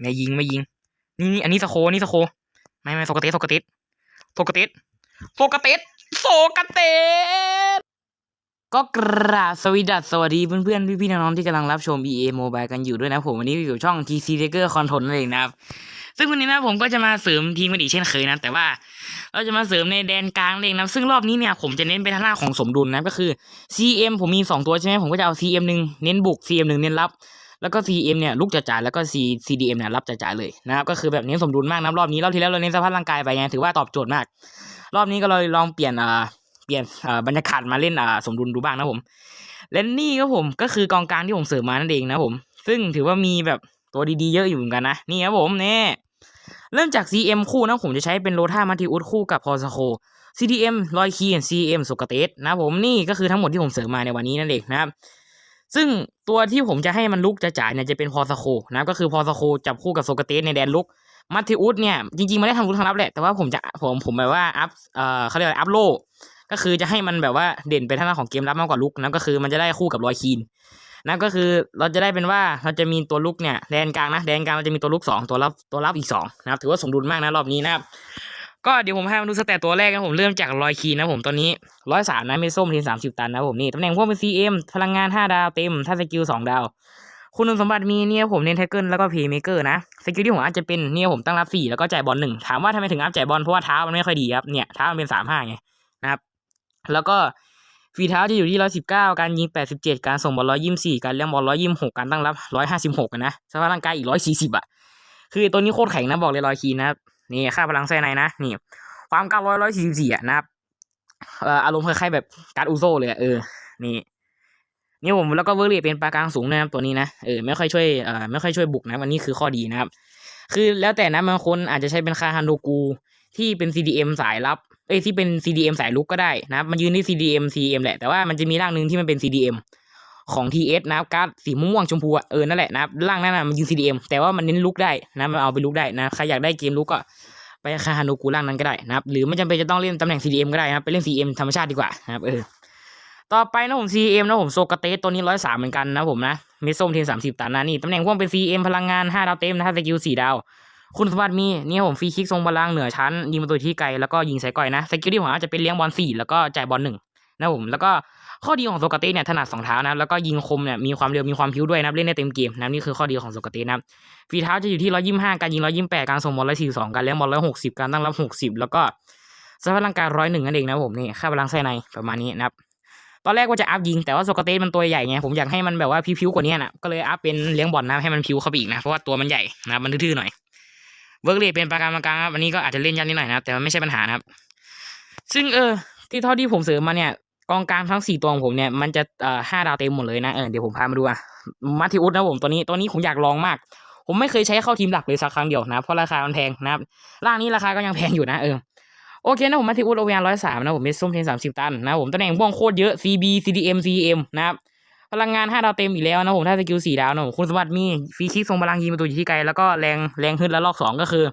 ไม่ยิงไม่ยิง นี่นี่อันนี้สโคนี่สโค ไม่ไม่โซกเตสโซกเตสโซกเตสโซกเตสโซกเตสก็กราบสวีดัสสวัสดีเพื่อนๆ พี่ๆน้องๆที่กำลังรับชม EA Mobile กันอยู่ด้วยนะผมวันนี้อยู่ช่อง TC Tiger Control นั่นเองนะครับ ซึ่งวันนี้นะผมก็จะมาเสริมทีมกันอีกเช่นเคยนะ แต่ว่าเราจะมาเสริมในแดนกลางเองนะซึ่งรอบนี้เนี่ยผมจะเน้นไปทางหน้าของสมดุลนะก็คือ CM ผมมี 2 ตัวใช่ไหมผมก็จะเอา CM หนึ่งเน้นบุก CM หนึ่งเน้นรับ แล้วก็ CM เนี่ยลุกจ่ายแล้วก็ C CDM เนี่ยรับจ่ายเลยนะครับก็คือแบบเน้นสมดุลมากนะรอบนี้รอบที่แล้วเราเน้นสภาพร่างกายไปไงถือว่าตอบโจทย์มาก รอบนี้ก็เลยลองเปลี่ยนอ่าเปลี่ยนอ่าบรรยากาศมาเล่นอ่าสมดุลดูบ้างนะผมและนี่ก็ผมก็คือกองกลางที่ผมเสริมมานั่นเองนะผม ซึ่งถือว่ามีแบบตัวดีๆเยอะอยู่เหมือนกันนะนี่ครับผมเนี่ยเริ่มจาก CM คู่นะผมจะใช้เป็นโรธามาติอุสคู่กับพอสโค CDM ลอยคีน CM โซกเตสนะผมนี่ก็คือทั้งหมดที่ผมเสริมมาในวันนี้นั่นเองนะครับ ซึ่งตัวที่ผมจะให้มันลุกจะจ่ายเนี่ยจะเป็นพอสโคนะก็คือพอสโคจับคู่กับโซกเตสในแดนลุกมัตติอุสเนี่ยจริงๆมันได้ทำลุกทางรับแหละแต่ว่าผมจะผมผมแบบว่าอัพเอ่อเขาเรียกอะไรอัพโลก็คือจะให้มันแบบว่าเด่นไปทางด้านของเกมรับมากกว่าลุกนะก็คือมันจะได้คู่กับรอยคีนนะก็คือเราจะได้เป็นว่าเราจะมีตัวลุกเนี่ยแดนกลางนะแดนกลางเราจะมีตัวลุกสองตัวรับตัวรับอีกสองนะครับถือว่าสมดุลมากนะรอบนี้นะครับ ก็เดี๋ยวผมให้มาดูสเตตตัวแรกนะผมเริ่มจากรอยคีนนะผมตอนนี้ร้อยสามนะเมส้มทีสามสิบตันนะผมนี่ตำแหน่งพวกเป็น CM พลังงานห้าดาวเต็ม ถ้าสกิลสองดาว คุณสมบัติมีเนี่ยผมเน้นแท็กเกิลแล้วก็เพย์เมเกอร์นะสกิลที่ผมอาจจะเป็นเนี่ยผมตั้งรับสี่แล้วก็จ่ายบอลหนึ่งถามว่าทำไมถึงอัพจ่ายบอลเพราะว่าเท้ามันไม่ค่อยดีครับเนี่ยเท้ามันเป็นสามห้าไงนะครับแล้วก็ฝีเท้าจะอยู่ที่ร้อยสิบเก้าการยิงแปดสิบเจ็ดการส่งบอลร้อยยี่สิบสี่การเลี้ยงบอลร้อยยี่สิบหกการตั้งรับร้อยห้าสิบหกนะสภาพร่างกายอีกร้อยสี่สิบอะคือตัวนี้โคตรแข็งนะบอกเลยรอยคีนนะครับ นี่ค่าพลังไส้ในนะนี่ ความเก้าร้อยร้อยสี่สิบสี่อะนะครับเอ่ออารมณ์คล้ายๆแบบการ์ดอูโซเลยเออ นี่นี่ผมแล้วก็เวอร์เรียเป็นปลากลางสูงนะครับตัวนี้นะเออไม่ค่อยช่วยเอ่อไม่ค่อยช่วยบุกนะวันนี้คือข้อดีนะครับ คือแล้วแต่นะบางคนอาจจะใช้เป็นคาฮันโดกูที่เป็น CDM สายรับเอ้ยที่เป็น CDM สายลุกก็ได้นะครับมันยืนที่ CDM CM แหละแต่ว่ามันจะมีร่างหนึ่งที่มันเป็น CDM ของ TS นะครับการ์ดสีม่วงชมพูเออนั่นแหละนะครับร่างนั้นนะมันยืน CDM แต่ว่ามันเน้นลุกได้นะมันเอาไปลุกได้นะใครอยากได้เกมลุกก็ไปคาฮานูกูล่างนั้นก็ได้นะครับหรือไม่จำเป็นจะต้องเล่นตำแหน่ง CDM ก็ได้นะครับไปเล่น CM ธรรมชาติดีกว่านะครับเออต่อไปนะผม CM นะผมโซกเตสตัวนี้ร้อยสามเหมือนกันนะผมนะเมส้มเทนสามสิบตันนะนี่ตำแหน่งพวกเป็น CM พลังงานห้าดาวเต็มนะถ้าสกิลสี่ดาว คุณสมบัติมีนี่ผมฟรีคิกทรงพลังเหนือชั้นยิงประตูที่ไกลแล้วก็ยิงใส่ก้อยนะสกิลที่ผมอาจจะเป็นเลี้ยงบอลสี่แล้วก็จ่ายบอลหนึ่งนะผมแล้วก็ ข้อดีของโซกาเตสเนี่ยถนัดสองเท้านะแล้วก็ยิงคมเนี่ยมีความเร็วมีความพิ้วด้วยนะเล่นได้เต็มเกมนะนี่คือข้อดีของโซกาเตสนะฝีเท้าจะอยู่ที่ร้อยยี่ห้าการยิงร้อยยี่แปดการส่งบอลร้อยสี่สองการเลี้ยงบอลร้อยหกสิบการตั้งรับหกสิบแล้วก็สภาพร่างกายร้อยหนึ่งนั่นเองนะผมนี่ค่าพลังไส้ในประมาณนี้นะครับตอนแรกว่าจะอัพยิงแต่ว่าโซกาเตสมันตัวใหญ่ไงผมอยากให้มันแบบว่าพิ้วๆกว่านี้นะก็เลยอัพเป็นเลี้ยงบอลนะให้มันพิ้วเข้าไปอีกนะเพราะว่าตัวมันใหญ่นะมันทื่อๆหน่อยเวิร์กเรทเป็นประการกลางครับอันนี้ก็อาจจะเล่นยากนิดหน่อยนะครับแต่ว่าไม่ใช่ปัญหานะครับซึ่งเออที่เท่าที่ผมเสริมมาเนี่ย กองกลางทั้งสี่ตัวของผมเนี่ยมันจะเอ่อห้าดาวเต็มหมดเลยนะเออเดี๋ยวผมพามาดูอะมาทิอุสนะผมตัวนี้ตัวนี้ผมอยากลองมาก ผมไม่เคยใช้เข้าทีมหลักเลยสักครั้งเดียวนะเพราะราคามันแพงนะครับร่างนี้ราคาก็ยังแพงอยู่นะเออโอเคนะผมมาที่อุดโอเวียร้อยสามนะผมเมสส้มเทนสามสิบตันนะผมตำแหน่งบ้องโคตรเยอะ CB CDM CM นะครับพลังงานห้าดาวเต็มอีกแล้วนะผมถ้าสกิลสี่ดาวนะผมคุณสมบัติมีฟรีคิกทรงพลังยิงประตูอยู่ที่ไกลแล้วก็แรงแรงขึ้นแล้วลอกสองก็คือ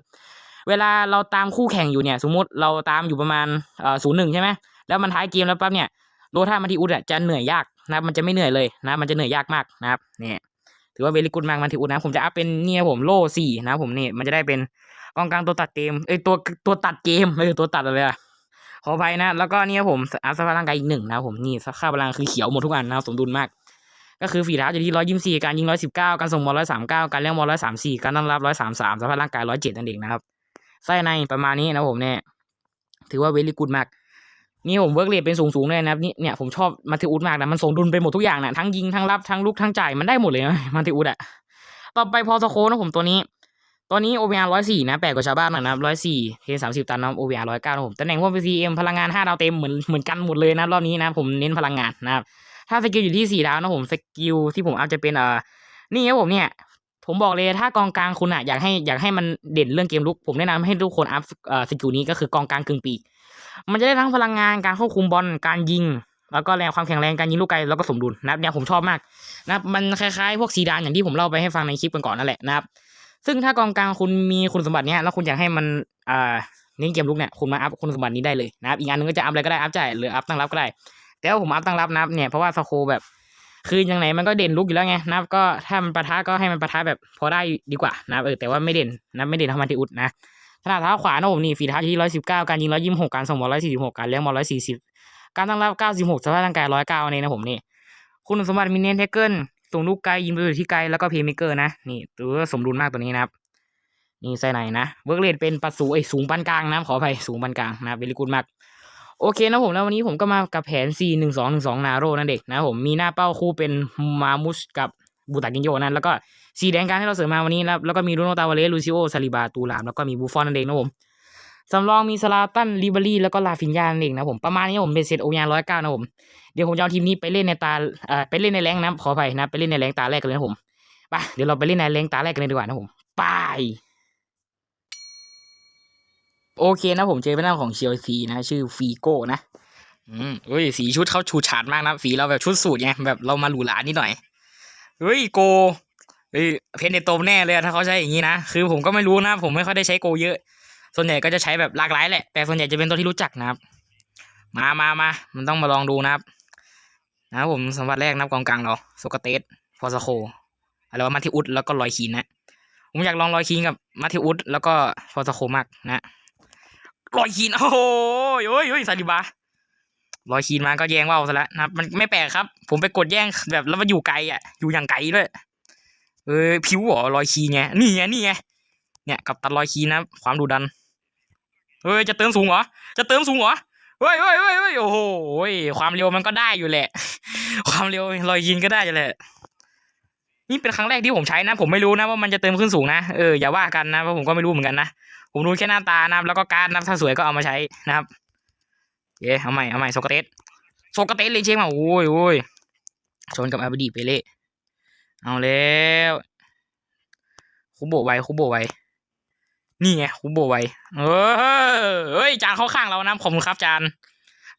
เวลาเราตามคู่แข่งอยู่เนี่ย สมมติเราตามอยู่ประมาณเอ่อศูนย์หนึ่งใช่ไหมแล้วมันท้ายเกมแล้วปั๊บเนี่ย โรท่ามาที่อุดอะจะเหนื่อยยากนะครับมันจะไม่เหนื่อยเลยนะมันจะเหนื่อยยากมากนะครับเนี่ยถือว่าเวลิกุดมากมันที่อุดนะผมจะอัพเป็นเนี่ยผมโล่สี่นะผมนี่มันจะได้เป็นกองกลางตัวตัดเกมเอ้ยตัวตัวตัดเกมเออตัวตัดอะไรอะขออภัยนะ แล้วก็เนี่ยผมอัพสภาพร่างกายอีกหนึ่งนะผมนี่ค่าพลังคือเขียวหมดทุกอันนะสมดุลมาก ก็คือฝีเท้าอยู่ที่ร้อยยี่สี่การยิงร้อยสิบเก้าการส่งบอลร้อยสามเก้าการเลี้ยงบอลร้อยสามสี่การตั้งรับร้อยสามสามสภาพร่างกายร้อยเจ็ดนั่นเองนะครับไส้ในประมาณนี้นะผมเนี่ยถือว่าเวลี่กูดมาก นี่ผมเวิร์กเรทเป็นสูงสูงๆเลยนะครับนี่เนี่ยผมชอบมาติอุดมากนะมันสมดุลไปหมดทุกอย่างนะทั้งยิงทั้งรับทั้งลุกทั้งจ่ายมันได้หมดเลยนะมาติอุดอะต่อไปพอสโคนะผมตัวนี้ตัวนี้ OVR ร้อยสี่นะแปลกกว่าชาวบ้านหน่อยนะร้อยสี่เทสามสิบตันนะ OVR ร้อยเก้านะผมตำแหน่งพวก PCM พลังงานห้าดาวเต็มเหมือนเหมือนกันหมดเลยนะรอบนี้นะผมเน้นพลังงานนะครับถ้าสกิลอยู่ที่สี่ดาวนะผมสกิลที่ผมเอาจะเป็นเอ่อนี่ครับผมเนี่ยผมบอกเลยถ้ากองกลางคุณอะอยากให้อยากให้มันเด่นเรื่องเกมลุกผมแนะนำให้ทุกคนอัพสกิลนี้ก็คือกองกลางกึ่งปีก มันจะได้ทั้งพลังงานการควบคุมบอลการยิง แล้วก็แรงความแข็งแรงการยิงลูกไกลแล้วก็สมดุลนะครับเนี่ยผมชอบมากนะครับมันคล้ายๆ พวกซีดานอย่างที่ผมเล่าไปให้ฟังในคลิปก่อนๆนั่นแหละนะครับซึ่งถ้ากองกลางคุณมีคุณสมบัติเนี้ยแล้วคุณอยากให้มันอ่าเน้นเกมลุกเนี่ยคุณมาอัพคุณสมบัตินี้ได้เลยนะครับอีกอันหนึงก็จะอัพอะไรก็ได้อัพจ่ายหรืออัพตั้งรับก็ได้ แต่ว่าผมอัพตั้งรับนะครับเนี่ยเพราะว่าสโคแบบคือย่างไหนมันก็เด่นลุกอยู่แล้วไงนะครับก็ถ้ามันปะทะก็ให้มันปะทะแบบพอได้ดีกว่านะครับเออแต่ว่าไม่เด่นนะไม่เด่นเท่ามาติอุดนะ ขนาดเท้าขวานะผมนี่ฝีเท้าที่ร้อยสิบเก้าการยิงร้อยยี่สิบหกการส่งบอลร้อยสี่สิบหกการเลี้ยงบอลร้อยสี่สิบการตั้งรับเก้าสิบหกสภาพร่างกายร้อยเก้านี่นะผมนี่ คุณสมบัติมินเนนเทเกิลส่งลูกไกลยิงไปอยู่ที่ไกลแล้วก็เพย์เมเกอร์นะนี่ตัวสมดุลมากตัวนี้นะครับนี่ใส่ไหนนะเวิร์กเรทเป็นปัดสูงไอสูงปานกลางนะขออภัยสูงปานกลางนะเวลิกูดมากโอเคนะผมแล้ววันนี้ผมก็มากับแผน 4 1 2 1 2 นาโรนั่นเด็กนะผมมีหน้าเป้าคู่เป็นมามุสกับ บูตากินโยนั้นแล้วก็สีแดงการที่เราเสริมมาวันนี้แล้วแล้วก็มีรูโนตาวาเลสลูซิโอซาลิบาตูลามแล้วก็มีบูฟอนนั่นเองนะผมสำรองมีสลาตันลิเบอรี่แล้วก็ลาฟินยานั่นเองนะผมประมาณนี้ผมเป็นเซตโอยานร้อยเก้านะผมเดี๋ยวผมจะเอาทีมนี้ไปเล่นในตาเอ่อไปเล่นในแรงนะขออภัยนะไปเล่นในแรงตาแรกกันเลยนะผมไปเดี๋ยวเราไปเล่นในแรงตาแรกกันเลยดีกว่านะผมไปโอเคนะผมเจอเป็นหน้าของเชลซีนะ ชื่อฟีโก้นะอืมเฮ้ยสีชุดเขาชูฉาดมากนะสีเราแบบชุดสูทไงแบบเรามาหรูหรานิดหน่อย เฮ้ยโกเฮ้ยเพนเนโตมแน่เลยถ้าเขาใช้อย่างนี้นะ คือผมก็ไม่รู้นะ ผมไม่ค่อยได้ใช้โกเยอะ ส่วนใหญ่ก็จะใช้แบบหลากหลายแหละ แต่ส่วนใหญ่จะเป็นตัวที่รู้จักนะครับ มามามามันต้องมาลองดูนะครับ นะครับผมสมบัติแรกนะครับกองกลางเราโซกเตสฟอร์ซโคอะไรว่ามาทิอุสแล้วก็ลอยคีนนะผมอยากลองลอยคีนกับมาทิอุสแล้วก็ฟอร์ซโคมากนะลอยคีนโอ้โหโอ้ยโอ้ยซาดิบา ลอยคีนมาก็แย่งว่าวซะแล้วนะครับ มันไม่แปลกครับ ผมไปกดแย่งแบบแล้วมันอยู่ไกลอะ อยู่อย่างไกลด้วย เออผิวหรอลอยคีนไง นี่ไงนี่ไง เนี่ยกับตัดลอยคีนนะ ความดุดัน เฮ้ยจะเติมสูงเหรอ จะเติมสูงเหรอ เฮ้ยเฮ้ยเฮ้ยเฮ้ยโอ้โหความเร็วมันก็ได้อยู่แหละ ความเร็วลอยยิงก็ได้อยู่แหละนี่เป็นครั้งแรกที่ผมใช้นะ ผมไม่รู้นะว่ามันจะเติมขึ้นสูงนะ เอออย่าว่ากันนะเพราะผมก็ไม่รู้เหมือนกันนะ ผมรู้แค่หน้าตานะแล้วก็การดนะถ้าสวยก็เอามาใช้นะครับ เย้เอาใหม่เอาใหม่โซกาเตสโซกาเตสเลยเช็คมาโอ้ยโอ้ยชนกับอาบดีเปเล่เอาแล้วคุโบไวคุโบไวนี่ไงคุโบไวเออเฮ้ยจานเข้าข้างเรานะขอบคุณครับจาน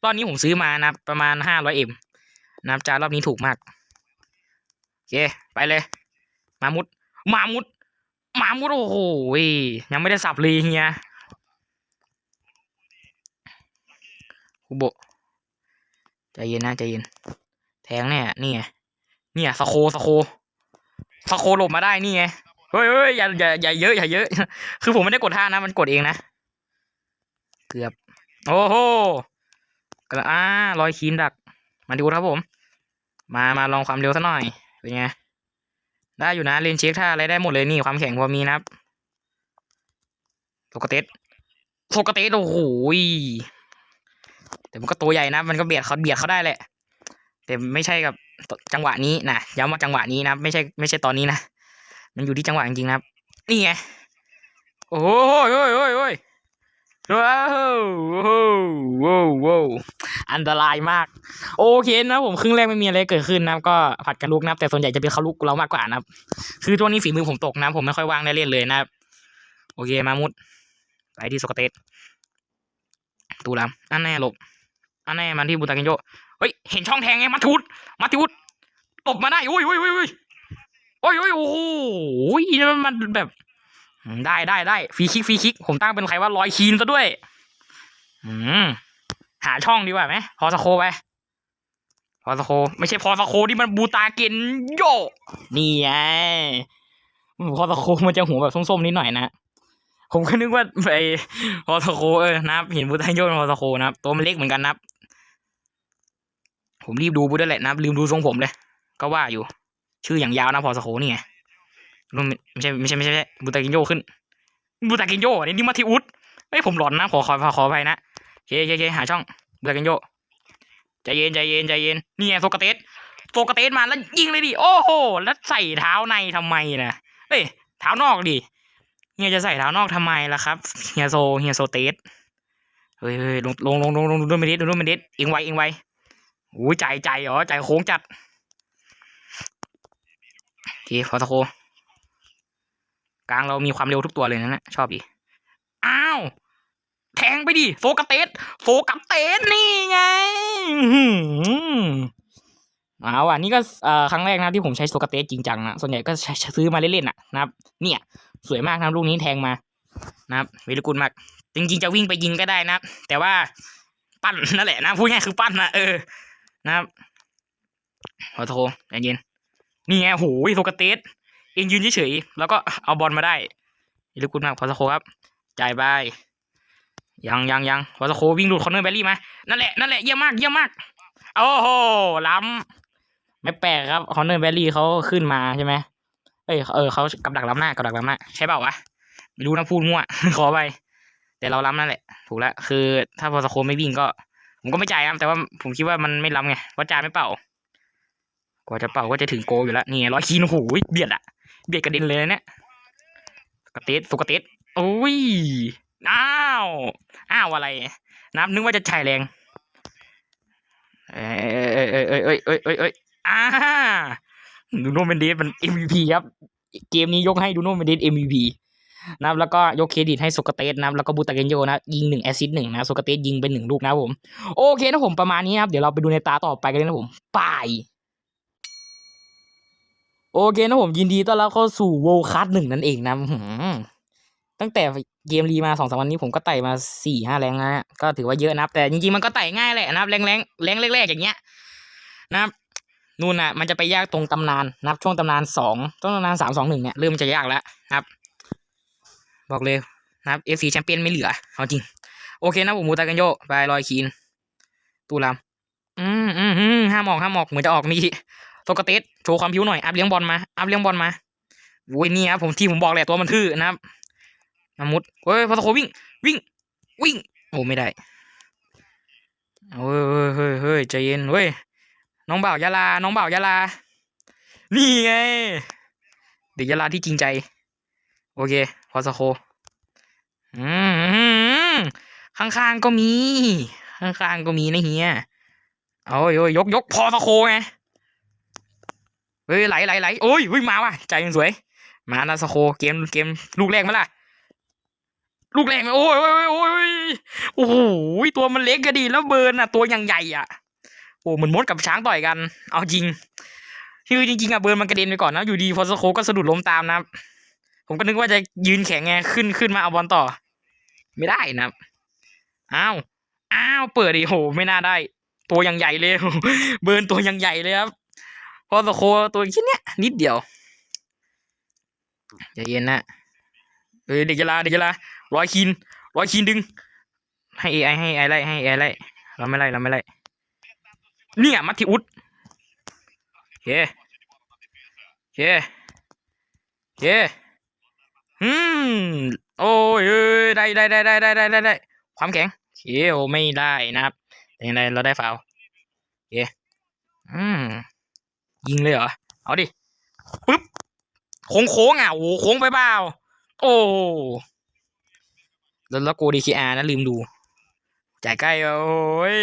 รอบนี้ผมซื้อมานะประมาณห้าร้อยเอ็มนะจานรอบนี้ถูกมากโอเคไปเลย มามุดมามุดมามุดโอ้โหยยังไม่ได้สับเลยเฮีย คุโบใจเย็นนะใจเย็น แทงเนี่ยนี่ไงเนี่ยสโคสโคสโคหลบมาได้นี่ไงเฮ้ยเฮ้ยอย่าอย่าอย่าเยอะอย่าเยอะ คือผมไม่ได้กดท่านะ มันกดเองนะเกือบ โอ้โหกระอ่ารอยคีนดัก มาดูครับผม มามาลองความเร็วซะหน่อยเป็นไงได้อยู่นะเลนเช็คท่าอะไรได้หมดเลยนี่ความแข็งพอมีนะครับโซกเตสโซกเตสโอ้โหย แต่มันก็ตัวใหญ่นะ มันก็เบียดเขาเบียดเขาได้แหละ แต่ไม่ใช่กับจังหวะนี้นะย้ำว่าจังหวะนี้นะไม่ใช่ไม่ใช่ตอนนี้นะมันอยู่ที่จังหวะจริงๆนะครับ นี่ไงโอ้โหโอ้ยโอ้ยโอ้ยว้าวว้าวว้าวว้าวอันตรายมาก โอเคนะผมครึ่งแรกไม่มีอะไรเกิดขึ้นนะก็ผัดกันลุกนะแต่ส่วนใหญ่จะเป็นเขาลุกเรามากกว่านะครับคือช่วนี้ฝีมือผมตกนะ ผมไม่ค่อยว่างได้เล่นเลยนะครับโอเคมามุดไปที่โซกเตสตูรามอันแน่หลบ อันแน่มันที่บูตากินโยเฮ้ยเห็นช่องแทงไงมาทุดมาทุดหลบมาได้อุ้ยอุ้ยอุ้ยอุ้ยโอ้ยโอ้ยโอ้โหนี่มันมันแบบ ได้ได้ได้ฟรีคิกฟรีคิก ผมตั้งเป็นใครว่าลอยคีนซะด้วยอืมหาช่องดีกว่าไหมพอสโคไปพอสโค ไม่ใช่พอสโคที่มันบูตาเกนโยนี่ไงพอสโคมันจะหัวแบบส้มๆนิดหน่อยนะผมก็นึกว่าไปพอสโคเออนะครับเห็นบูตาโยนพอสโคนะครับตัวมันเล็กเหมือนกันนะครับ ผมรีบดูบูด้วยแหละนะลืมดูทรงผมเลย ก็ว่าอยู่ ชื่ออย่างยาวนะพอสโคนี่ไงไม่ใช่ไม่ใช่ไม่ใช่บูตากินโยขึ้นบูตากินโยนนี้นี่มาทิอุสเอ้ยผมหลอนนะขอขอขอไปนะเคเคเคหาช่องบูตากินโยใจเย็นใจเย็นใจเย็นนี่ไงโซกาเตสโซกาเตสมาแล้วยิงเลยดิโอ้โหแล้วใส่เท้าในทำไมนะเอ้ยเท้านอกดิเฮียจะใส่เท้านอกทำไมล่ะครับเฮียโซเฮียโซเตสเฮ้ยลงลงลงลงดูด้วยไม่ดิดูด้วยไม่ดิเองไวเองไว อุ้ยใจใจเหรอใจโค้งจัดโอเคพอตะโคกลางเรามีความเร็วทุกตัวเลยนะนี่ยชอบดีอ้าว แทงไปดิ โฟกัสเตสโฟกัสเตสนี่ไงอื้อหือเอาอะนี่ก็เอ่อครั้งแรกนะที่ผมใช้โฟกัสเตสจริงจังนะส่วนใหญ่ก็ซื้อมาเล่นๆน่ะนะครับ เนี่ย สวยมากนะลูกนี้แทงมานะครับเวลกุลมาก จริงๆจะวิ่งไปยิงก็ได้นะ แต่ว่าปั้นนั่นแหละนะพูดง่ายคือปั้นนะเออ นะครับขอโทรใจเย็นนี่ไงโหยโซกาเตสเองยืนเฉยๆแล้วก็เอาบอลมาได้อีลูกคุณมากพอสโคครับจ่ายไปยังยังยังพอสโควิ่งหลุดคอนเนอร์แบลลี่มานั่นแหละนั่นแหละเยี่ยมมากเยี่ยมมากโอ้โหล้ำไม่แปลกครับคอนเนอร์แบลลี่เขาขึ้นมาใช่ไหมเอ้ยเออเขากับดักล้ำหน้ากับดักล้ำหน้าใช่เปล่าวะไม่รู้นะพูดมั่วขอไปแต่เราล้ำนั่นแหละ ถูกแล้วคือ ถ้าพอสโคไม่วิ่งก็ ผมก็ไม่จ่ายครับแต่ว่าผมคิดว่ามันไม่ล้ำไงเพราะจ่ายไม่เป่ากว่าจะเป่าก็จะถึงโกอยู่แล้วนี่ไงร้อยคีนโอ้โหเบียดอะเบียดกระเด็นเลยนะเนี่ยสกเตสสุกเตสโอ้ยอ้าวอ้าวอะไรนับนึกว่าจะจ่ายแรงเอ้ยเอ้ยเอ้ยเอ้ยเอ้ยเอ้ยเอ้ยอ่าดูโนเมนเดสมัน MVP ครับ เกมนี้ยกให้ดูโนเมนเดส MVP นะครับแล้วก็ยกเครดิตให้โซกเตสนะครับแล้วก็บูตาเกนโยนะยิงหนึ่งแอซิสต์หนึ่งนะโซกเตสยิงเป็นหนึ่งลูกนะผมโอเคนะผมประมาณนี้นะครับเดี๋ยวเราไปดูในตาต่อไปกันเลยนะผมไปโอเคนะผมยินดีต้อนรับเข้าสู่โวคัสหนึ่งนั่นเองนะตั้งแต่เกมรีมาสองสามวันนี้ผมก็ไต่มาสี่ห้าแรงนะก็ถือว่าเยอะนะแต่จริงๆมันก็ไต่ง่ายแหละนะแรงแรงแรงแรกๆอย่างเงี้ยนะครับนู่นน่ะมันจะไปยากตรงตำนานนับช่วงตำนานสองช่วงตำนานสามสองหนึ่งเนี่ยเริ่มจะยากแล้วนะครับ บอกเลยนะครับ FC แชมเปี้ยนไม่เหลือเอาจริง โอเคนะผมมูตากันโยไปลอยคีนตูรามอืมอืมอืมห้ามออกห้ามออกเหมือนจะออกนี่โซกเตสโชว์ความผิวหน่อยอัพเลี้ยงบอลมาอัพเลี้ยงบอลมาโว้ยนี่ครับผมที่ผมบอกแหละตัวมันทื่อนะครับมามุดเฮ้ยพอตโควิ่ง วิ่ง วิ่ง โอ้ไม่ได้เฮ้ยเฮ้ยเฮ้ยเฮ้ยใจเย็นเว้ยน้องบ่าวยาลา น้องบ่าวยาลา นี่ไง เด็กยาลาที่จริงใจ โอเค อสโคอืมข้างๆก็มี ข้างๆก็มีนะเฮียโอ้ยโอ้ยยกยกพอสโคไงเฮ้ยไหลไหลไหลโอ้ยวิ่งมาว่ะใจยังสวย มานะสโคเกมเกมลูกแรกไหมล่ะลูกแรกไหมโอ้ยโอ้ยโอ้ยโอ้โหตัวมันเล็กก็ดีแล้วเบิร์นอะ ตัวยังใหญ่อะโอ้เหมือนมดกับช้างต่อยกัน เอาจริงคือจริงๆอะเบิร์นมันกระเด็นไปก่อนนะอยู่ดีพอสโคก็สะดุดล้มตามนะครับ ผมก็นึกว่าจะยืนแข็งไงขึ้นขึ้นมาเอาบอลต่อ ไม่ได้นะอ้าวอ้าวเปิดดิโห ไม่น่าได้ ตัวยังใหญ่เลยเบิร์นตัวยังใหญ่เลยครับพอสโคตัวแค่เนี้ยนิดเดียวใจเย็นนะเอ้ยเด็กยาลาเด็กยาลาร้อยคินร้อยคินดึง ให้ไอให้ไอไล่ให้ไอไล่เราไม่ไล่เราไม่ไล่เนี่ยมัตติอุสโอเคโอเคโอเค อืม โอ้ยได้ได้ได้ได้ได้ได้ได้ได้ความแข็งโอเคโอไม่ได้นะครับแต่ยังไงเราได้ฟาวล์โอเคอืม ยิงเลยเหรอ เอาดิปึ๊บโค้งโค้งอะโอ้โหโค้งไปเปล่าโอ้แล้วแล้วโกดีคีอาร์นะลืมดูจ่ายใกล้โอ้ย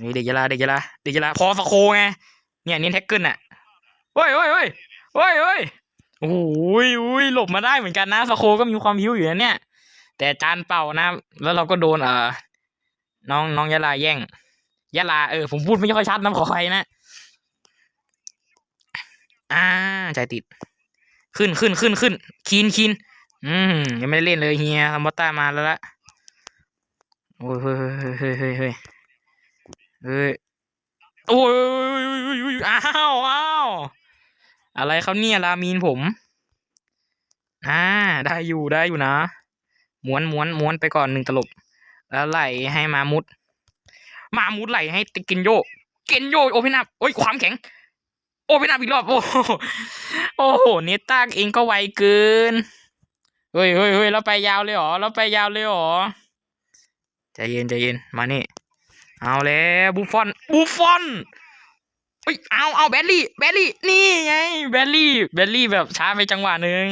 นี่เด็กยาลาเด็กยาลาเด็กยาลาพอสโคไงเนี่ยเน้นแท็กเกิลอะโอ้ยโอ้ยโอ้ยโอ้ยโอ้ย โอ้ยโอ้ยหลบมาได้เหมือนกันนะสโคก็มีความพิ้วอยู่นะเนี่ย แต่จานเป่านะ แล้วเราก็โดนเอ่อน้องน้องยาลาแย่งยะลาเออผมพูดไม่ค่อยชัดนะขอใครนะอ่าใจติด ขึ้นขึ้นขึ้นขึ้นคีนคีนอืมยังไม่ได้เล่นเลยเฮียทำมอต้ามาแล้วละโอ้ยเฮ้ยเฮ้ยเฮ้ยเฮ้ยเฮ้ยเฮ้ยโอ้ยอ้าวอ้าว อะไรครับเนี่ยรามีนผม อ่า ได้อยู่ได้อยู่นะม้วนม้วนม้วนไปก่อนหนึ่งตลบ แล้วไหลให้มามุด มามุดไหลให้ติเกนโยเกนโยโอเพนอัพโอ้ยความแข็ง โอเพนอัพอีกรอบ โอ้โหโอ้โหเนต้าเองก็ไวเกินเฮ้ยเฮ้ยเฮ้ยเราไปยาวเลยหรอเราไปยาวเลยหรอใจเย็นใจเย็นมานี่ เอาแล้วบูฟอนบูฟอน เฮ้ยเอาเอาแบลลี่แบลลี่นี่ไงแบลลี่แบลลี่แบบช้าไปจังหวะหนึ่ง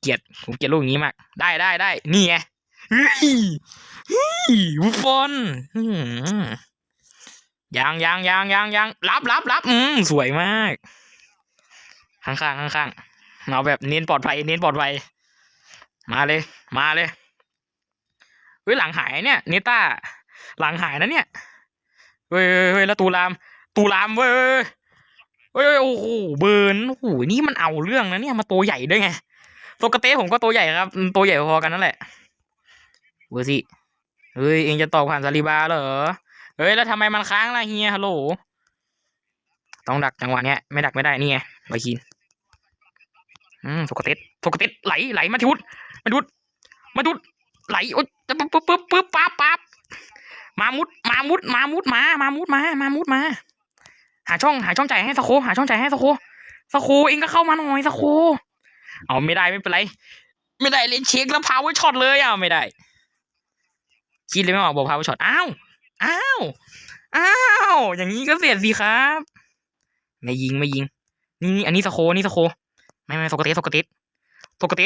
เกลียดผมเกลียดลูกอย่างนี้มาก ได้ได้ได้นี่ไงเฮ้ยบุฟฟอนอื้อหือยังยังยังยังยังรับรับรับอืมสวยมาก ข้างข้างข้างข้างเอาแบบเน้นปลอดภัยเน้นปลอดภัย มาเลย มาเลยเฮ้ยหลังหายเนี่ยเนต้าหลังหายนะเนี่ย เฮ้ยเฮ้ยเฮ้ยแล้วตูราม ตูรามเว้ยเฮ้ยเฮ้ยโอ้โหเบิร์นโอ้โหนี่มันเอาเรื่องนะเนี่ยมาตัวใหญ่ด้วยไงตัวกระเต้ผมก็ตัวใหญ่ครับ ตัวใหญ่พอกันนั่นแหละเวอร์ซี่เฮ้ยเองจะตอบผ่านซาลิบาเหรอเฮ้ยแล้วทำไมมันค้างล่ะเฮียฮัลโหลต้องดักจังหวะเนี้ยไม่ดักไม่ได้นี่ไงไวคินอืมโซกเตสโซกเตสไหลไหลมาชุดมาดุดมาดุดไหลโอ๊ยปึ๊บปึ๊บปึ๊บปั๊บปั๊บมามุด มามุดมามุดมา มามุดมา มามุดมา หาช่องหาช่องใจให้สโค หาช่องใจให้สโคสโคเองก็เข้ามาหน่อยสโค เอาไม่ได้ไม่เป็นไร ไม่ได้เล่นเช็คแล้วพาวเวอร์ช็อตเลยอะไม่ได้ คิดเลยไม่ออกบอกพาวเวอร์ช็อตอ้าวอ้าวอ้าวอย่างนี้ก็เสียสิครับไม่ยิงไม่ยิง นี่นี่อันนี้สโคนี่สโค ไม่ไม่โซกาเตสกาเตสกาเต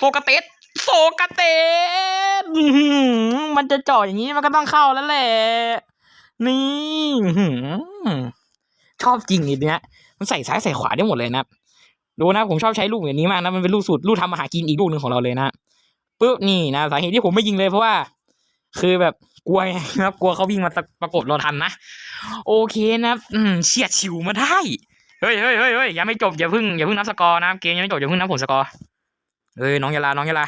สกเตส โซกเตสอื้อหือมันจะเจ่ออย่างนี้มันก็ต้องเข้าแล้วแหละ นี่ชอบจริงอีเนี้ย มันใส่ซ้ายใส่ขวาได้หมดเลยนะ ดูนะผมชอบใช้ลูกอย่างนี้มากนะ มันเป็นลูกสูตรลูกทำอาหากินอีกลูกหนึ่งของเราเลยนะปุ๊บนี่นะสาเหตุที่ผมไม่ยิงเลยเพราะว่า คือแบบกลัวไงครับกลัวเขาวิ่งมาประกบเราทันนะ โอเคนะอืมเฉียดฉิวมาได้เฮ้ยเฮ้ยเฮ้ยเฮ้ยยังไม่จบอย่าเพิ่งอย่าเพิ่งนับสกอร์นะเกมยังไม่จบอย่าเพิ่งนับผลสกอร์เฮ้ยน้องยาลาน้องยาลา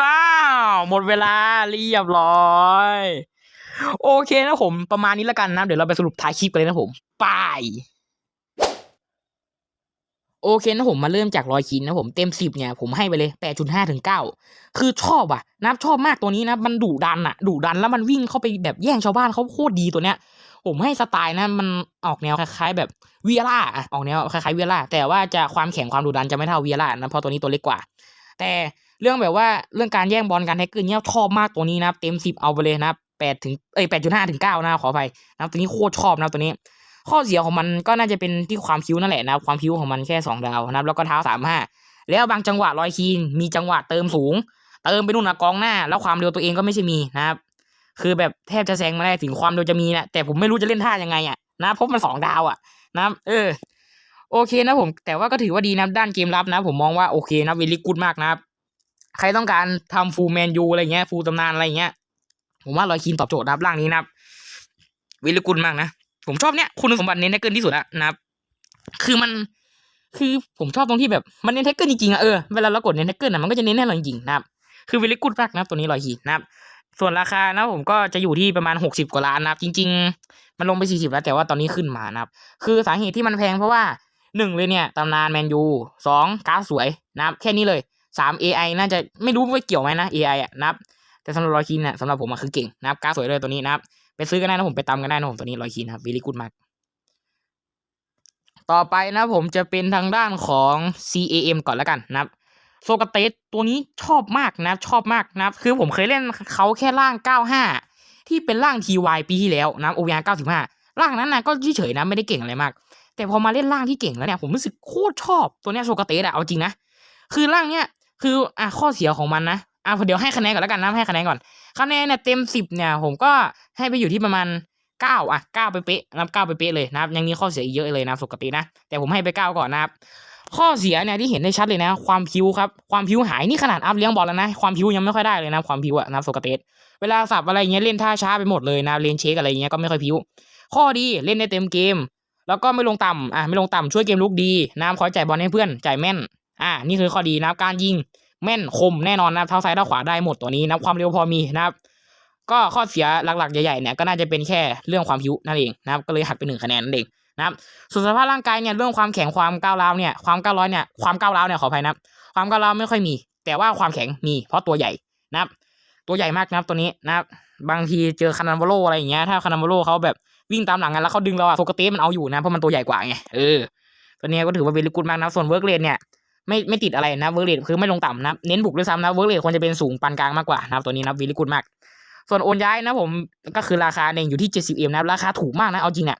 ว้าวหมดเวลาเรียบร้อย โอเคนะผมประมาณนี้แล้วกันนะ เดี๋ยวเราไปสรุปท้ายคลิปกันเลยนะผมไปโอเคนะผมมาเริ่มจากรอยคินนะผมเต็มสิบเนี่ยผมให้ไปเลยแปดจุดห้าถึงเก้าคือชอบอะนะชอบมากตัวนี้นะ มันดุดันอะดุดันแล้วมันวิ่งเข้าไปแบบแย่งชาวบ้านเขาโคตรดีตัวเนี้ย ผมให้สไตล์นะมันออกแนวคล้าย ๆ แบบเวียร่าอะออกแนวคล้ายๆเวียร่าแต่ว่าจะความแข็งความดุดันจะไม่เท่าเวียร่านะเพราะตัวนี้ตัวเล็กกว่า แต่เรื่องแบบว่าเรื่องการแย่งบอลการแท็กเกอร์เนี่ยชอบมากตัวนี้นะเต็มสิบเอาไปเลยนะแปดถึงเอ้ยแปดจุดห้าถึงเก้านะขออภัยนะตัวนี้โคตรชอบนะตัวนี้ ข้อเสียของมันก็น่าจะเป็นที่ความคิ้วนั่นแหละนะความคิ้วของมันแค่สองดาวนะครับแล้วก็เท้าสามห้าแล้วบางจังหวะลอยคีนมีจังหวะเติมสูง เติมไปนู่นนะกองหน้า แล้วความเร็วตัวเองก็ไม่ใช่มีนะครับคือแบบแทบจะแซงมาได้ถึงความเร็วจะมีนะแต่ผมไม่รู้จะเล่นท่ายังไงอะนะเพราะมันสองดาวอะนะเออ โอเคนะผม แต่ว่าก็ถือว่าดีนะด้านเกมรับนะ ผมมองว่าโอเคนะเวลิกูดมากนะครับใครต้องการทำฟูลแมนยูอะไรเงี้ยฟูลตำนานอะไรเงี้ยผมว่าลอยคีนตอบโจทย์นะครับร่างนี้นะครับเวลิกูดมากนะผมชอบเนี้ยคุณสมบัติเน้นแท็กเกิลที่สุดอะนะครับ คือมันคือผมชอบตรงที่แบบมันเน้นแท็กเกิลจริงๆอะเออเวลาเรากดเน้นแท็กเกิลอะมันก็จะเน้นให้เราจริงๆนะครับคือเวลิกูดมากนะตัวนี้ลอยคีนนะครับส่วนราคานะผมก็จะอยู่ที่ประมาณหกสิบกว่าล้านนะครับ จริง ๆ มันลงไปสี่สิบแล้วแต่ว่าตอนนี้ขึ้นมานะครับ คือสาเหตุที่มันแพงเพราะว่า หนึ่งเลยเนี่ยตำนานแมนยูสองการ์ดสวยนะครับแค่นี้เลยสาม AI น่าจะไม่รู้ว่าเกี่ยวไหมนะ AI อะนะครับแต่สำหรับรอยคินเนี่ยสำหรับผมอะคือเก่งนะครับการ์ดสวยเลยตัวนี้นะครับไปซื้อกันได้นะผมไปตามกันได้นะผมตัวนี้รอยคินนะครับวิลลี่กูดมากต่อไปนะผมจะเป็นทางด้านของ CAM ก่อนแล้วกันนะครับโซกเตสตัวนี้ชอบมากนับชอบมากนะครับคือผมเคยเล่นเขาแค่ร่าง 95 ที่เป็นร่าง TY ปีที่แล้วนะครับ OVR 95 ร่างนั้นนะก็เฉยๆนะไม่ได้เก่งอะไรมาก แต่พอมาเล่นร่างที่เก่งแล้วเนี่ยผมรู้สึกโคตรชอบตัวเนี้ยโซกาเตสอะเอาจริงนะคือร่างเนี้ยคืออะข้อเสียของมันนะอะเดี๋ยวให้คะแนนก่อนแล้วกันนะให้คะแนนก่อนคะแนนเนี่ยเต็มสิบเนี่ยผมก็ให้ไปอยู่ที่ประมาณเก้าอะเก้าไปเป๊ะนับเก้าไปเป๊ะเลยนะครับยังมีข้อเสียอีกเยอะเลยนะปกตินะแต่ผมให้ไปเก้าก่อนนะครับข้อเสียเนี่ยที่เห็นได้ชัดเลยนะ ความพิวครับความพิวหายนี่ขนาดอัพเลี้ยงบอลแล้วนะความพิวยังไม่ค่อยได้เลยนะความพิวอะนะโซกเตสเวลาสับอะไรเงี้ยเล่นท่าช้าไปหมดเลยนะเลนเชคอะไรเงี้ยก็ไม่ค่อยพิวข้อดีเล่นได้เต็มเกม แล้วก็ไม่ลงต่ำอะไม่ลงต่ำช่วยเกมลุกดีน้ำคอยจ่ายบอลให้เพื่อนจ่ายแม่น อ่านี่คือข้อดีนะครับการยิงแม่นคมแน่นอนนะครับเท้าซ้ายเท้าขวาได้หมดตัวนี้นะครับความเร็วพอมีนะครับ ก็ข้อเสียหลักๆใหญ่ๆเนี่ยก็น่าจะเป็นแค่เรื่องความพิวนั่นเองนะครับก็เลยหักไปหนึ่งคะแนนนั่นเองนะครับส่วนสภาพร่างกายเนี่ยเรื่องความแข็งความก้าวร้าวเนี่ยความก้าวร้อยเนี่ยความก้าวร้าวเนี่ยขออภัยนะครับความก้าวร้าวไม่ค่อยมี แต่ว่าความแข็งมีเพราะตัวใหญ่นะครับ ตัวใหญ่มากนะครับตัวนี้นะครับบางทีเจอคานาโวโลอะไรอย่างเงี้ยถ้าคานาโวโลเขาแบบ วิ่งตามหลังกันแล้วเขาดึงเราอะโซกาเตสมันเอาอยู่นะเพราะมันตัวใหญ่กว่าไงเออตัวนี้ก็ถือว่าเวลิกูดมากนะส่วนเวิร์กเรทเนี่ยไม่ไม่ติดอะไรนะเวิร์กเรทคือไม่ลงต่ำนะเน้นบุกด้วยซ้ำนะเวิร์กเรทควรจะเป็นสูงปานกลางมากกว่านะครับตัวนี้นะเวลิกูดมาก ส่วนโอนย้ายนะผมก็คือราคาเนี่ยอยู่ที่70เอ็มนะครับราคาถูกมากนะเอาจริงอะ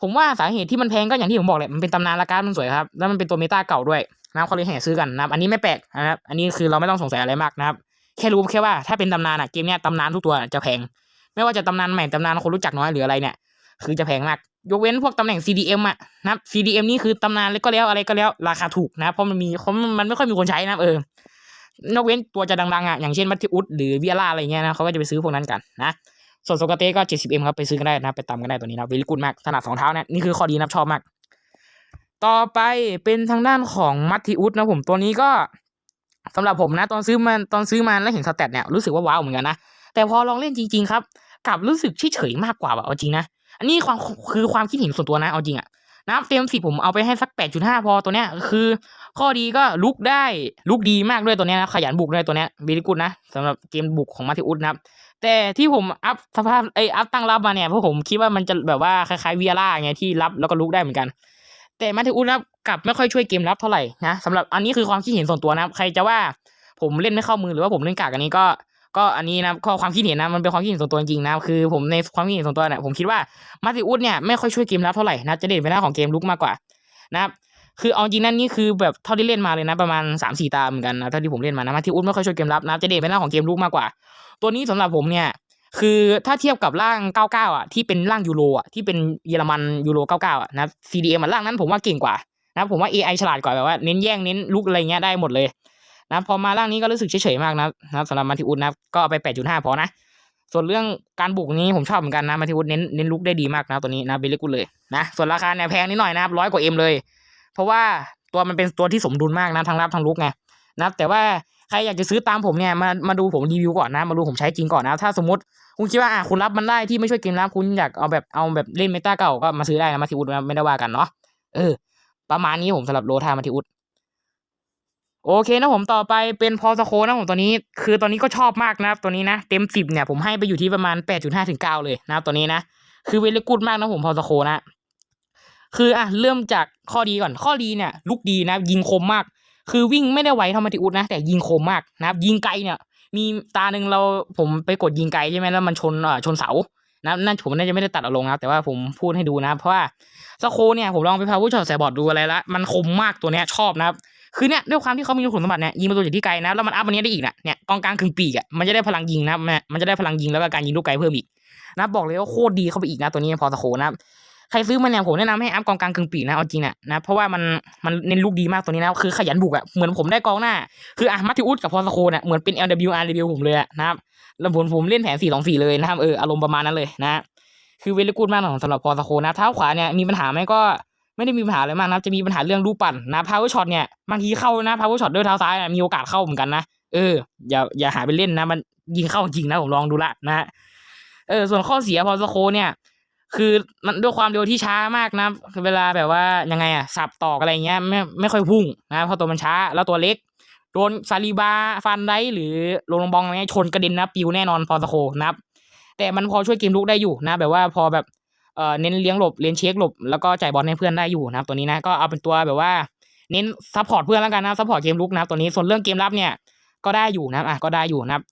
ผมว่าสาเหตุที่มันแพงก็อย่างที่ผมบอกแหละมันเป็นตำนานละกันมันสวยครับแล้วมันเป็นตัวเมตาเก่าด้วยนะครับเขาเลยแห่ซื้อกันนะอันนี้ไม่แปลกนะครับอันนี้คือเราไม่ต้องสงสัยอะไรมากนะครับแค่รู้แค่ว่าถ้าเป็นตำนานอะเกมเนี้ยตำนานทุกตัวจะแพงไม่ว่าจะตำนานใหม่ตำนานคนรู้จักน้อยหรืออะไรเนี่ย คือจะแพงมาก ยกเว้นพวกตำแหน่ง CDM อะนะครับ CDM นี่คือตำนานแล้วก็แล้วอะไรก็แล้ว ราคาถูกนะเพราะมันมีเพราะมันไม่ค่อยมีคนใช้นะเออนอกเว้นตัวจะดังๆอะอย่างเช่นมัตติอุสหรือเวียร่าอะไรเงี้ยนะเขาก็จะไปซื้อพวกนั้นกันนะส่วนโซกาเต้ก็ 70m ครับไปซื้อกันได้นะไปตามกันได้ตัวนี้นะเวลิกูดมากถนัดสองเท้านะนี่คือข้อดีนะชอบมาก ต่อไปเป็นทางด้านของมัตติอุสนะผมตัวนี้ก็สำหรับผมนะตอนซื้อมาตอนซื้อมาแล้วเห็นสแตทเนี่ยรู้สึกว่าว้าวเหมือนกันนะแต่พอลองเล่นจริง ๆ ครับกลับรู้สึกเฉยๆมากกว่าแบบเอาจริงนะ อันนี้ความคือความคิดเห็นส่วนตัวนะเอาจริงอะนะครับเต็มสิผมเอาไปให้สักแปดจุดห้าพอตัวเนี้ยคือ ข้อดีก็ลุกได้ลุกดีมากด้วยตัวเนี้ยนะขยันบุกด้วยตัวเนี้ยบีริกุดนะสำหรับเกมบุกของมาธิอุสนะครับ แต่ที่ผมอัพสภาพไออัพตั้งรับมาเนี่ยเพราะผมคิดว่ามันจะแบบว่าคล้ายๆเวียร่าไงที่รับแล้วก็ลุกได้เหมือนกัน แต่มาธิอุสนะครับกลับไม่ค่อยช่วยเกมรับเท่าไหร่นะสำหรับอันนี้คือความคิดเห็นส่วนตัวนะครับ ใครจะว่าผมเล่นไม่เข้ามือหรือว่าผมเล่นกากอันนี้ก็ ก็อันนี้นะข้อความคิดเห็นนะมันเป็นความคิดเห็นส่วนตัวจริงนะคือผมในความคิดเห็นส่วนตัวเนี่ยผมคิดว่ามาติอุสเนี่ยไม่ค่อยช่วยเกมรับเท่าไหร่นะจะเด่นไปหน้าของเกมลุกมากกว่านะครับคือเอาจริงนั่นนี่คือแบบเท่าที่เล่นมาเลยนะประมาณ3ามสี่ตาเหมือนกันนะเท่าที่ผมเล่นมานะมาติอุสไม่ค่อยช่วยเกมรับนะจะเด่นไปหน้าของเกมลุกมากกว่า ตัวนี้สำหรับผมเนี่ยคือถ้าเทียบกับร่าง 99 อะที่เป็นร่างยูโรอะที่เป็นเยอรมันยูโร 99 อะนะ CDM อะร่างนั้นผมว่าเก่งกว่านะผมว่า AI ฉลาดกว่าแบบว่าเน้นแย่งเน้นลุกอะไรเงี้ยได้หมดเลย นะพอมาร่างนี้ก็รู้สึกเฉยๆมากนะนะสำหรับมาทิอุสนะก็เอาไป 8.5 พอนะ ส่วนเรื่องการบุกนี้ผมชอบเหมือนกันนะมาทิอุสเน้นเน้นลุกได้ดีมากนะตัวนี้นะเบลลิกุลเลยนะส่วนราคาเนี่ยแพงนิดหน่อยนะครับร้อยกว่าเอ็มเลย เพราะว่าตัวมันเป็นตัวที่สมดุลมากนะทั้งรับทั้งลุกไงนะแต่ว่าใครอยากจะซื้อตามผมเนี่ยมามาดูผมรีวิวก่อนนะ มาดูผมใช้จริงก่อนนะ ถ้าสมมติคุณคิดว่าอะคุณรับมันได้ที่ไม่ช่วยเกมรับคุณอยากเอาแบบเอาแบบเล่นเมตาเก่าก็มาซื้อได้นะมาทิอุดนะไม่ได้ว่ากันเนาะเออประมาณนี้ผมสำหรับโรธามาทิอุด โอเคนะผมต่อไปเป็นพอสโคนะผมตัวนี้ คือตอนนี้ก็ชอบมากนะครับตัวนี้นะเต็มสิบเนี่ยผมให้ไปอยู่ที่ประมาณแปดจุดห้าถึงเก้าเลยนะครับตัวนี้นะ คือเวลกูดมากนะผมพอสโคนะ คืออะเริ่มจากข้อดีก่อนข้อดีเนี่ยลุกดีนะยิงคมมาก คือวิ่งไม่ได้ไวเท่ามาทิอุดนะ แต่ยิงคมมากนะครับยิงไกลเนี่ย มีตาหนึ่งเราผมไปกดยิงไกลใช่ไหมแล้วมันชนเอ่อชนเสานะนั่นผมน่าจะไม่ได้ตัดเอาลงนะแต่ว่าผมพูดให้ดูนะ เพราะว่าสโคเนี่ยผมลองไปพาวุช็อตใส่บอร์ดดูอะไรละมันคมมากตัวเนี้ยชอบนะครับ คือเนี่ยด้วยความที่เขามีคุณสมบัติเนี่ยยิงประตูจากที่ไกลนะแล้วมันอัพอันนี้ได้อีกนะเนี่ยกองกลางครึ่งปีกอะมันจะได้พลังยิงนะมันจะได้พลังยิงแล้วก็การยิงลูกไกลเพิ่มอีกนะบอกเลยว่าโคตรดีเข้าไปอีกนะตัวนี้พอสโคนะใครซื้อมาเนี่ยผมแนะนำให้อัพกองกลางกึ่งปีกนะเอาจริงนะนะเพราะว่ามันมันเน้นลูกดีมากตัวนี้นะคือขยันบุกอะเหมือนผมได้กองหน้าคืออะมัตติอุสกับพอสโคเนี่ยเหมือนเป็น LWR รีวิวผมเลยอะนะครับแล้วผมผมเล่นแผน4 2 4เลยนะครับเอออารมณ์ประมาณนั้นเลยนะคือเวลกูดมากสำหรับพอสโคนะเท้าขวาเนี่ยมีปัญหาไหมก็ ไม่ได้มีปัญหาอะไรมากนะจะมีปัญหาเรื่องลูกปั่นนะพาวเวอร์ช็อตเนี่ยบางทีเข้านะพาวเวอร์ช็อตด้วยเท้าซ้ายมีโอกาสเข้าเหมือนกันนะเอออย่าอย่าหาไปเล่นนะ มันยิงเข้าจริงนะผมลองดูละนะเออส่วนข้อเสียพอสโคเนี่ย คือมันด้วยความเร็วที่ช้ามากนะเวลาแบบว่ายังไงอะสับตอกอะไรเงี้ยไม่ไม่ค่อยพุ่งนะเพราะตัวมันช้าแล้วตัวเล็กโดนซาลีบาฟันได้หรือโรลงบองอะไรเงี้ยชนกระเด็นนะปิวแน่นอนพอสโคนะครับแต่มันพอช่วยเกมลุกได้อยู่นะ แบบว่าพอแบบ เอ่อเน้นเลี้ยงหลบเลี้ยงเช็คหลบแล้วก็จ่ายบอลให้เพื่อนได้อยู่นะครับตัวนี้นะก็เอาเป็นตัวแบบว่าเน้นซัพพอร์ตเพื่อนแล้วกันนะซัพพอร์ตเกมลุกนะตัวนี้ส่วนเรื่องเกมรับเนี่ยก็ได้อยู่นะอะก็ได้อยู่นะครับ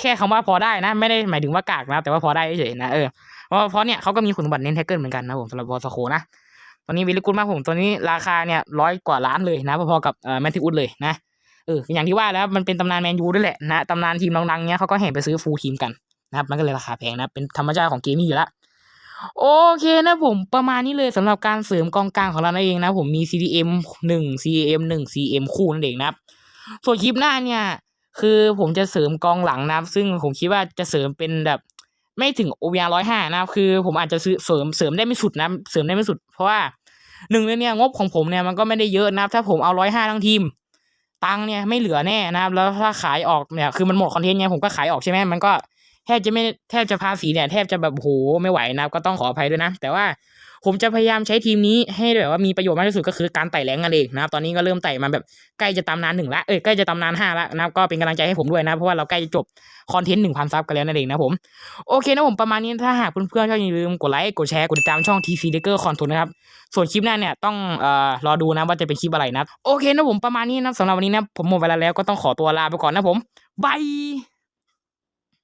แค่คำว่าพอได้นะไม่ได้หมายถึงว่ากากนะแต่ว่าพอได้เฉยๆนะเออเพราะเพราะเนี่ยเขาก็มีคุณสมบัติเน้นแท็กเกิลเหมือนกันนะผมสำหรับบอสโคนะตอนนี้วิลลิกุลมากผมตัวนี้ราคาเนี่ยร้อยกว่าล้านเลยนะพอๆกับเอ่อแมทธิอุสเลยนะเอออย่างที่ว่าแล้วมันเป็นตำนานแมนยูด้วยแหละนะตำนานทีมดังๆเนี้ยเขาก็แห่ไปซื้อฟูลทีมกันนะครับมันก็เลยราคาแพงนะเป็นธรรมชาติของเกมนี้อยู่แล้ว โอเคนะผมประมาณนี้เลยสำหรับการเสริมกองกลางของเรานั่นเองนะผมมี CDM หนึ่ง CDM หนึ่ง CM คู่นั่นเองนะครับส่วนคลิปหน้าเนี่ย คือผมจะเสริมกองหลังนะครับ ซึ่งผมคิดว่าจะเสริมเป็นแบบ ไม่ถึง OVR ร้อยห้านะครับ คือผมอาจจะซื้อเสริมเสริมได้ไม่สุดนะเสริมได้ไม่สุดเพราะว่าหนึ่งเลยเนี่ยงบของผมเนี่ยมันก็ไม่ได้เยอะนะครับ ถ้าผมเอาร้อยห้าทั้งทีมตังเนี่ยไม่เหลือแน่นะครับ แล้วถ้าขายออกเนี่ยคือมันหมดคอนเทนต์เนี่ยผมก็ขายออกใช่ไหมมันก็ แทบจะไม่แทบจะภาษีเนี่ย แทบจะแบบโหไม่ไหวนะก็ต้องขออภัยด้วยนะ แต่ว่าผมจะพยายามใช้ทีมนี้ให้แบบว่ามีประโยชน์มากที่สุดก็คือการไต่แรงกันเองนะครับตอนนี้ก็เริ่มไต่มาแบบใกล้จะตำนานหนึ่งละเอ้ยใกล้จะตำนานห้าละนะครับก็เป็นกำลังใจให้ผมด้วยนะ เพราะว่าเราใกล้จะจบคอนเทนต์หนึ่งพันซับกันแล้วนั่นเองนะผมโอเคนะผมประมาณนี้ถ้าหากเพื่อนๆชอบอย่าลืมกดไลค์กดแชร์กดติดตามช่อง TC d e c k e r คอนโทรนะครับส่วนคลิปหน้าเนี่ยต้องเอ่อรอดูนะว่าจะเป็นคลิปอะไรนะโอเคนะผมประมาณนี้นะสำหรับวันนี้นะผมหมดเวลาแล้วก็ต้องขอตัวลาไปก่อนนะผมบาย